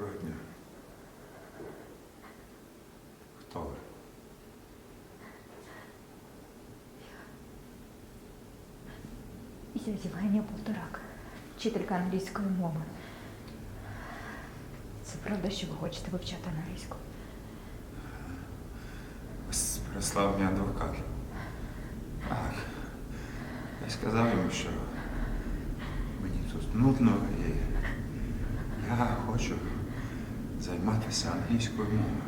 Родня, кто? Хто ви? Я Євгенія Полторак, вчителька англійської мови. Это правда, что вы ви хочете английскую? англійську? Переслав адвокат. Так. Я сказал ему, что мені тут нудно і я хочу. Займатися англійською мовою.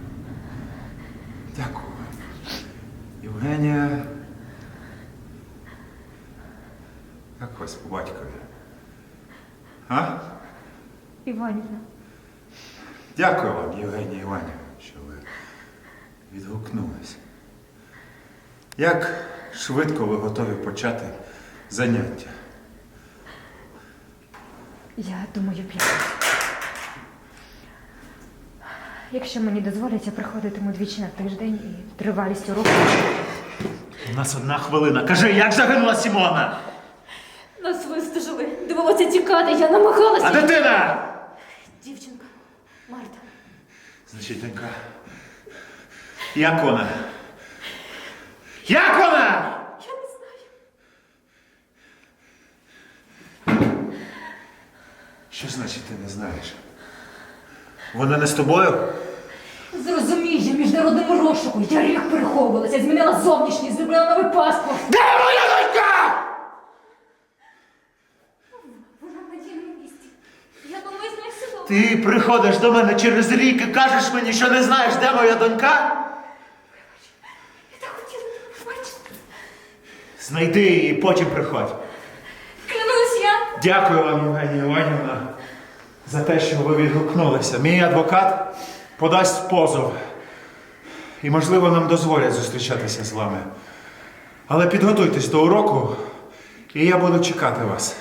Дякую. Євгенія. Як вас по батькові? А? Іванівна. Дякую вам, Євгенія Іванівна, що ви відгукнулися. Як швидко ви готові почати заняття? Я думаю, п'ятницю. Якщо мені дозволять, я приходитиму двічі на тиждень і тривалість уроку. У нас одна хвилина. Кажи, як загинула Сімона? Нас вистежили. Довелося тікати, я намагалася. А дитина? Дівчинка, Марта. Значить, донька. Як вона? Як вона? Я не знаю. Що значить ти не знаєш? Вона не з тобою? Зрозумій, я в міжнародному розшуку. Я рік переховувалася, змінила зовнішність, зробила новий паспорт. Де моя донька? Вона місці. Я думаю, з нею все добре. Ти приходиш до мене через рік і кажеш мені, що не знаєш, де моя донька? Я так хотіла тебе побачити. Знайди її, потім приходь. Клянусь я. Дякую вам, Євгенія Іванівна, за те, що ви відгукнулися. Мій адвокат подасть позов. І, можливо, нам дозволять зустрічатися з вами. Але підготуйтесь до уроку, і я буду чекати вас.